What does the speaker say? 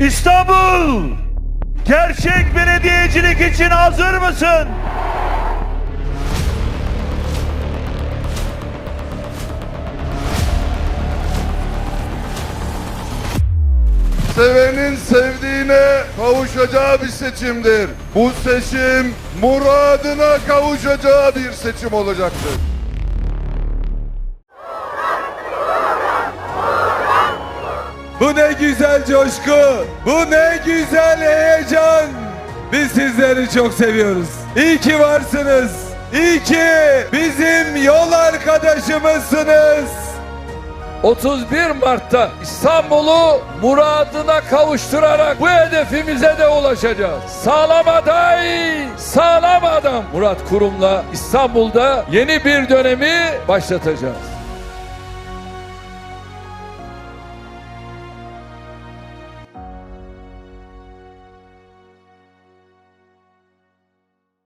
İstanbul! Gerçek belediyecilik için hazır mısın? Sevenin sevdiğine kavuşacağı bir seçimdir. Bu seçim muradına kavuşacağı bir seçim olacaktır. Bu ne güzel coşku, bu ne güzel heyecan. Biz sizleri çok seviyoruz. İyi ki varsınız. İyi ki bizim yol arkadaşımızsınız. 31 Mart'ta İstanbul'u muradına kavuşturarak bu hedefimize de ulaşacağız. Sağlam aday, sağlam adam. Murat Kurum'la İstanbul'da yeni bir dönemi başlatacağız.